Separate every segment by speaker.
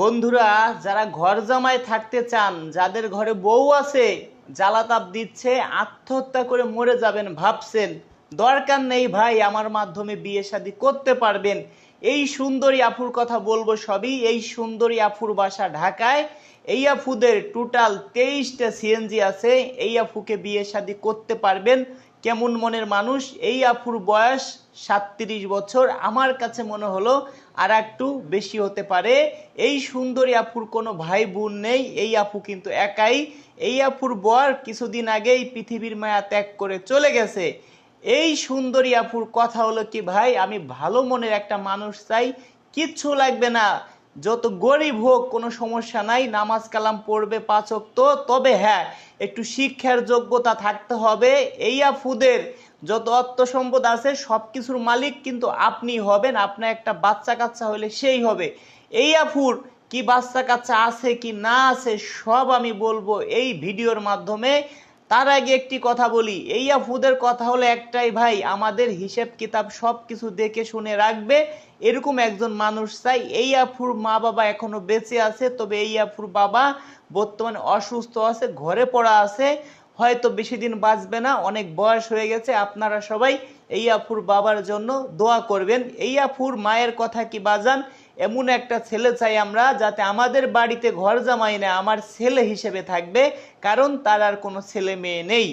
Speaker 1: বন্ধুরা, যারা ঘর জামায় থাকতে চান, যাদের ঘরে বউ আছে, জ্বালাতাপ দিচ্ছে, আত্মহত্যা করে মরে যাবেন ভাবছেন, দরকার নেই ভাই, আমার মাধ্যমে বিয়ে শাদী করতে পারবেন। এই সুন্দরী আফুর কথা বলব সবই, এই সুন্দরী আফুর বাসা ঢাকায়। এই আফুদের টোটাল তেইশটা সিএনজি আছে, এই আফুকে বিয়ে শাদী করতে পারবেন। কেমন মনের মানুষ? এই আফুর বয়স সাতত্রিশ বছর। আমার কাছে মনে হলো আর একটু বেশি হতে পারে। এই সুন্দরী আফুর কোনো ভাই বোন নেই। এই আপু কিন্তু একাই। এই আপুর বর কিছুদিন আগেই পৃথিবীর মায়া ত্যাগ করে চলে গেছে। এই সুন্দরী আপুর কথা হলো কি, ভাই, আমি ভালো মনের একটা মানুষ চাই। কিচ্ছু লাগবে না। যত গরিব হোক, কোনো সমস্যা নাই, নামাজ কালাম পড়বে পাচক তো তবে হ্যাঁ একটু শিক্ষার যোগ্যতা থাকতে হবে। এই আফুদের যত অর্থ সম্পদ আছে সব কিছুর মালিক কিন্তু আপনি হবেন, আপনার একটা বাচ্চা কাচ্চা হলে সেই হবে। এই আফুর কি বাচ্চা কাচ্চা আছে কি না আছে, সব আমি বলব এই ভিডিওর মাধ্যমে। তার আগে একটি কথা বলি। এই আফুদের কথা হলো একটাই ভাই, আমাদের হিসেব কিতাব সব কিছু দেখে শুনে রাখবে। এরকম একজন মানুষ চাই। এই আফুর মা বাবা এখনও বেঁচে আছে, তবে এই আফুর বাবা বর্তমানে অসুস্থ আছে, ঘরে পড়া আছে। হয়তো বেশি দিন বাঁচবে না, অনেক বয়স হয়ে গেছে। আপনারা সবাই এই আফুর বাবার জন্য দোয়া করবেন। এই আফুর মায়ের কথা কি বাজান? এমন একটা ছেলে চাই আমরা যাতে আমাদের বাড়িতে ঘর জামাই না আমার ছেলে হিসেবে থাকবে, কারণ তার আর কোনো ছেলে মেয়ে নেই।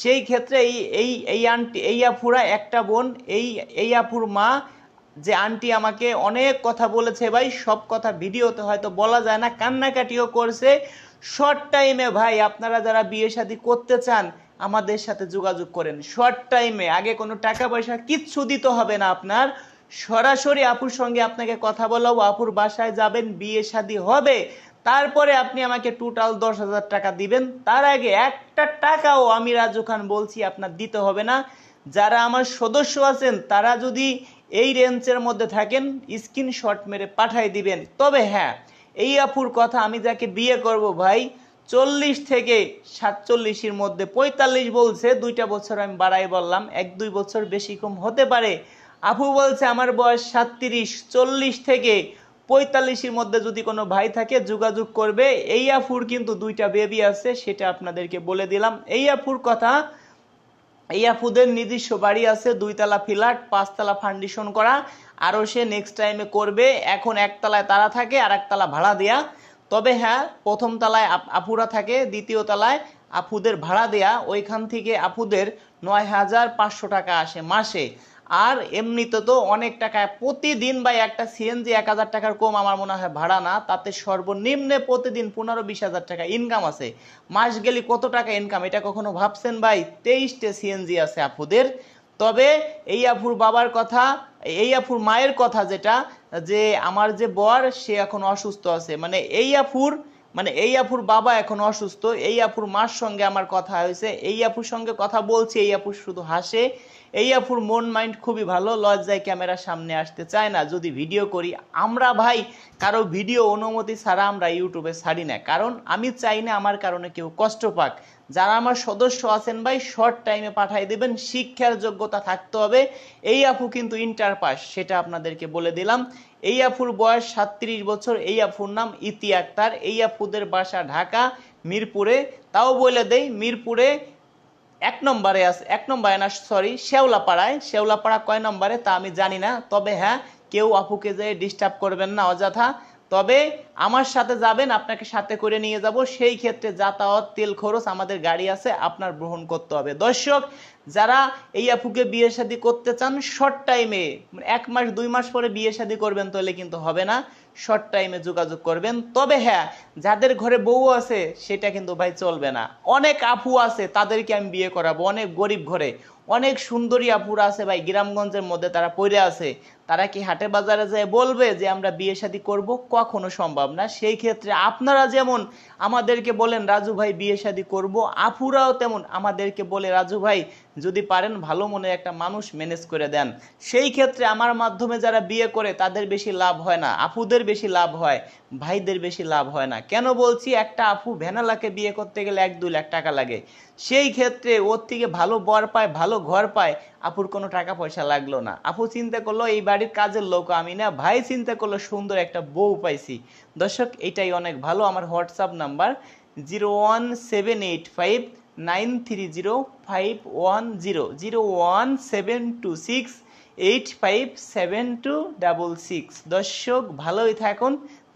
Speaker 1: সেই ক্ষেত্রে এই এই এই আন্টি, এই আফুরা একটা বোন, এই এই আফুর মা, যে আন্টি আমাকে অনেক কথা বলেছে ভাই, সব কথা ভিডিওতে হয়তো বলা যায় না, কান্নাকাটিও করছে। শর্ট টাইমে ভাই, আপনারা যারা বিয়ে শাদী করতে চান, আমাদের সাথে যোগাযোগ করেন। শর্ট টাইমে আগে কোনো টাকা পয়সা কিচ্ছু দিতে হবে না আপনার। সরাসরি আপুর সঙ্গে আপনাকে কথা বলাবো আপুর বাসায় যাবেন, বিয়ে শাদী হবে। তারপরে আপনি আমাকে টোটাল দশ হাজার টাকা দিবেন। তার আগে একটা টাকাও আমি রাজু খান বলছি আপনার দিতে হবে না। যারা আমার সদস্য আছেন, তারা যদি এই রেঞ্জের মধ্যে থাকেন স্ক্রিনশট মেরে পাঠাই দিবেন। তবে হ্যাঁ এই আপুর কথা আমি যাকে বিয়ে করব ভাই, চল্লিশ থেকে সাতচল্লিশের মধ্যে পঁয়তাল্লিশ বলছে, দুইটা বছর আমি বাড়াই বললাম, এক দুই বছর বেশি কম হতে পারে। আপু বলছে, আমার বয়স সাতত্রিশ, চল্লিশ থেকে পঁয়তাল্লিশের মধ্যে যদি কোনো ভাই থাকে, যোগাযোগ করবে। এই আফুর কিন্তু দুইটা বেবি আছে, সেটা আপনাদেরকে বলে দিলাম। এই আফুর কথা, এই আপুদের নিজস্ব বাড়ি আছে, দুইতলা ফ্ল্যাট, পাঁচতলা ফাউন্ডেশন করা। আরও সে নেক্সট টাইমে করবে, এখন একতলায় তারা থাকে আর একতলা ভাড়া দেয়া। তবে হ্যাঁ প্রথম তলায় আপ- আপুরা থাকে, দ্বিতীয় তলায় আপুদের ভাড়া দেয়া। ওইখান থেকে আপুদের নয় হাজার পাঁচশো টাকা আসে মাসে। আর এমনিতে তো অনেক টাকায় প্রতিদিন ভাই একটা সিএনজি এক হাজার টাকার কম আমার মনে হয় ভাড়া না, তাতে সর্বনিম্নে প্রতিদিন পনেরো বিশ হাজার টাকা ইনকাম আছে। মাস গেলে কত টাকা ইনকাম এটা কখনো ভাবছেন ভাই? তেইশটে সিএনজি আছে আপুদের। তবে এই আফুর বাবার কথা, এই আফুর মায়ের কথা যেটা, যে আমার যে বর, সে এখন অসুস্থ আছে। মানে এই আফুর মানে এই আপুর বাবা এখন অসুস্থ, এই আপুর মার সঙ্গে আমার কথা হয়েছে, এই আপুর সঙ্গে কথা বলছি, এই আপুর শুধু হাসে। এই আপুর মন মাইন্ড খুবই ভালো, লজ্জায় ক্যামেরার সামনে আসতে চায় না, যদি ভিডিও করি। আমরা ভাই, কারও ভিডিও অনুমতি ছাড়া আমরা ইউটিউবে ছাড়ি না, কারণ আমি চাই না আমার কারণে কেউ কষ্ট পাক। যারা আমার সদস্য আছেন ভাই শর্ট টাইমে পাঠাই দেবেন, শিক্ষার যোগ্যতা থাকতে হবে। এই আপু কিন্তু ইন্টার পাস সেটা আপনাদেরকে বলে দিলাম। এই আফুর বয়স সাতত্রিশ বছর, এই আফুর নাম ইতি আক্তার। এই আফুদের বাসা ঢাকা, মিরপুরে। তাও বলে দেই, মিরপুরে এক নম্বরে আছে এক নম্বরে না সরি শেওলাপাড়ায়। শেওলাপাড়া কয় নম্বরে তা আমি জানি না, তবে হ্যাঁ কেউ আপুকে যে ডিস্টার্ব করবেন না, অযথা। তবে আমার সাথে যাবেন, আপনাকে সাথে করে নিয়ে যাব। সেই ক্ষেত্রে যাতায়াত, তেল খরচ আমাদের গাড়ি আছে, আপনার গ্রহণ করতে হবে। দর্শক, যারা এই আপুকে বিয়ে শাদী করতে চান শর্ট টাইমে এক মাস, দুই মাস পরে বিয়ে শাদী করবেন তাহলে কিন্তু হবে না। শর্ট টাইমে যোগাযোগ করবেন। তবে হ্যাঁ যাদের ঘরে বউ আছে, সেটা কিন্তু ভাই চলবে না। অনেক আপু আছে, তাদেরকে আমি বিয়ে করাবো। অনেক গরিব ঘরে, অনেক সুন্দরী আপুরা আছে ভাই, গ্রামগঞ্জের মধ্যে তারা পড়ে আছে। তারা কি হাটে বাজারে যায় বলবে যে আমরা বিয়ে শাদী করব? কখনো সম্ভব না। সেই ক্ষেত্রে আপনারা যেমন আমাদেরকে বলেন, রাজু ভাই বিয়ে শাদী করব, আপুরাও তেমন আমাদেরকে বলে, রাজু ভাই যদি পারেন ভালো মনে একটা মানুষ ম্যানেজ করে দেন। সেই ক্ষেত্রে আমার মাধ্যমে যারা বিয়ে করে, তাদের বেশি লাভ হয় না। আপুদের বেশি লাভ হয়। ভাইদের বেশি লাভ হয় না। কেন বলছি, একটা আপু ভ্যানালাকে বিয়ে করতে গেলে এক দুই লাখ টাকা লাগে। সেই ক্ষেত্রে ওর থেকে ভালো বর পায়, ভালো ঘর পায়, আপুর কোনো টাকা পয়সা লাগল না। আপু চিন্তা করল, এই বাড়ির কাজের লোক আমি না। ভাই চিন্তা করল, সুন্দর একটা বউ পাইছি। দর্শক, এটাই অনেক ভালো। আমার WhatsApp number zero one seven eight five nine three zero five one zero. Zero one seven two six eight five seven two double six. দর্শক, ভালোই থাকুন।